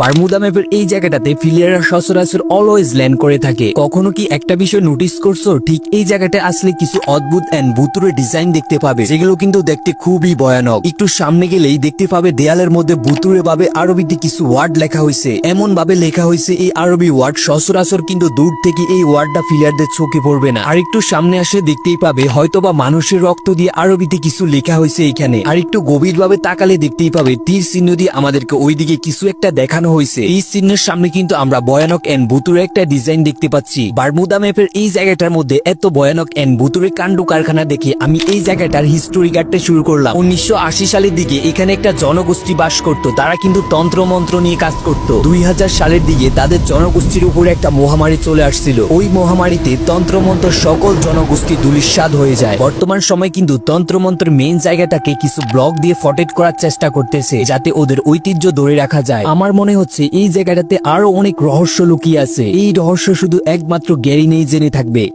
Bermuda ম্যাপের এই জায়গাটাতে প্লেয়াররা সচরাচর অলওয়েজ ল্যান্ড করে থাকে। কখনো কি একটা বিষয় নোটিস করছ? ঠিক এই জায়গাটা আসলে কিছু অদ্ভুত এন্ড ভুতুরে ডিজাইন দেখতে পাবে, যেগুলো কিন্তু দেখতে খুবই ভয়ানক। একটু সামনে গেলেই দেখতে পাবে দেয়ালের মধ্যে ভুতুরে ভাবে আরবিতে কিছু ওয়ার্ড লেখা হয়েছে। এমন ভাবে লেখা হয়েছে এই আরবি ওয়ার্ড সচরাচর কিন্তু দূর থেকে এই ওয়ার্ডটা প্লেয়ারদের চোখে পড়বে না। আর একটু সামনে আসে দেখতেই পাবে হয়তোবা মানুষের রক্ত দিয়ে আরবিতে কিছু লেখা হয়েছে এখানে। আর একটু গভীর ভাবে তাকালে দেখতেই পাবে তীর চিহ্ন দিয়ে আমাদেরকে ওইদিকে কিছু একটা দেখানো হয়েছে এই চিহ্নের সামনে কিন্তু আমরা ভয়ানক এন্ড ভুতুরে একটা ডিজাইন দেখতে পাচ্ছি। বারমুদা ম্যাপের এই জায়গাটার মধ্যে এত ভয়ানক এন্ড ভুতুরে কাণ্ড কারখানা দেখে আমি এই জায়গাটার হিস্টোরি কাটতে শুরু করলাম। উনিশশো সালের দিকে এখানে একটা জনগোষ্ঠী বাস করত। তারা কিন্তু তন্ত্র মন্ত্র নিয়ে কাজ করত। দুই সালের দিকে তাদের জনগোষ্ঠীর উপরে একটা মহামারী চলে আসছিল। ওই মহামারীতে তন্ত্রমন্ত্র সকল জনগোষ্ঠী দুলিশ্বাদ হয়ে যায়। বর্তমান সময় কিন্তু তন্ত্রমন্ত্রের মেইন জায়গাটাকে কিছু ব্লক দিয়ে ফটেট করার চেষ্টা করতেছে, যাতে ওদের ঐতিহ্য ধরে রাখা যায়। আমার মনে হচ্ছে এই জায়গাটাতে আরও অনেক রহস্য লুকিয়ে আছে। এই রহস্য শুধু একমাত্র গ্যারি নেই জেনে থাকবে।